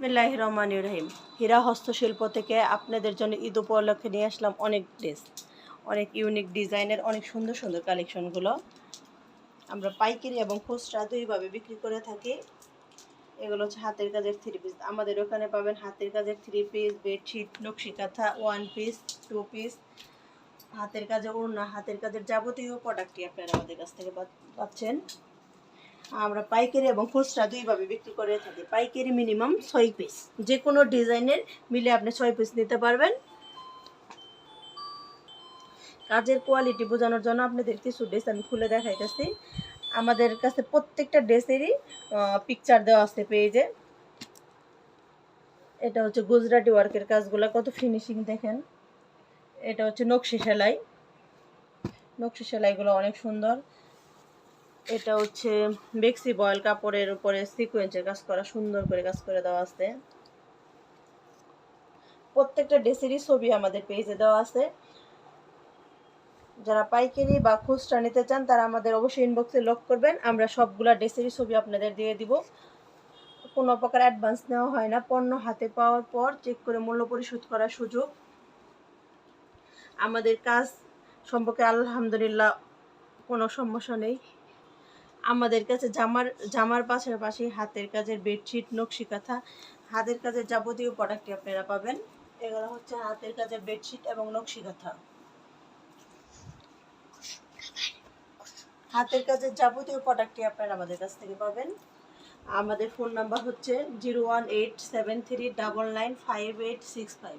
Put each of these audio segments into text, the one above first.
বিসমিল্লাহ রহমান রহিম হীরা হস্তশিল্প থেকে আপনাদের জন্য ঈদ উপলক্ষে নিয়ে আসলাম অনেক ড্রেস, অনেক ইউনিক ডিজাইনের অনেক সুন্দর সুন্দর কালেকশনগুলো। আমরা পাইকারি এবং খুচরা দুইভাবে বিক্রি করে থাকি। এগুলো হচ্ছে হাতের কাজের থ্রি পিস আমাদের ওখানে পাবেন হাতের কাজের থ্রি পিস বেডশিট নকশি কাঁথা ওয়ান পিস টু পিস হাতের কাজে ওড়না, হাতের কাজের যাবতীয় প্রোডাক্টই আপনারা আমাদের কাছ থেকে পাচ্ছেন। আমরা পাইকারি এবং খুচরা দুইভাবে বিক্রি করে থাকি। পাইকারি মিনিমাম ছয় পিস যে কোনো ডিজাইনের মিলে আপনি ছয় পিস নিতে পারবেন। কাজের কোয়ালিটি বোঝানোর জন্য আপনাদের কিছু ড্রেস আমি খুলে দেখাইতেছি। আমাদের কাছে প্রত্যেকটা ড্রেসেরই পিকচার দেওয়া আছে পেজে এটা হচ্ছে গুজরাটি ওয়ার্কের কাজগুলো, কত ফিনিশিং দেখেন। এটা হচ্ছে নকশি সেলাই। নকশি সেলাইগুলো অনেক সুন্দর। এটা হচ্ছে বেক্সি বয়েল কাপড়ের উপরে সিকোয়েন্সের কাজ করা, সুন্দর করে কাজ করে দেওয়া আছে। প্রত্যেকটা ড্রেসেরই ছবি আমাদের পেজে দেওয়া আছে। যারা পাইকারি বা খুচরা নিতে চান, তারা আমাদের অবশ্যই ইনবক্সে লক করবেন। আমরা সবগুলা ড্রেসেরই ছবি আপনাদের দিয়ে দিব। কোনো প্রকার অ্যাডভান্স নেওয়া হয় না। পণ্য হাতে পাওয়ার পর চেক করে মূল্য পরিশোধ করার সুযোগ। আমাদের কাজ সম্পর্কে আলহামদুলিল্লাহ কোনো সমস্যা নেই। আমাদের কাছে জামার জামার পাশাপাশি হাতের কাজের বেডশিট, নকশি কাঁথা, হাতের কাজের যাবতীয় প্রোডাক্টই আপনারা পাবেন। এগুলো হচ্ছে হাতের কাজের বেডশিট এবং নকশি কাঁথা। হাতের কাজের যাবতীয় প্রোডাক্টই আপনারা আমাদের কাছ থেকে পাবেন। আমাদের ফোন নাম্বার হচ্ছে zero one eight seven three double nine five eight six five.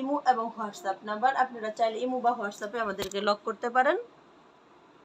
Imo এবং হোয়াটসঅ্যাপ নাম্বার, আপনারা চাইলে ইমো বা হোয়াটসঅ্যাপে আমাদেরকে লক করতে পারেন।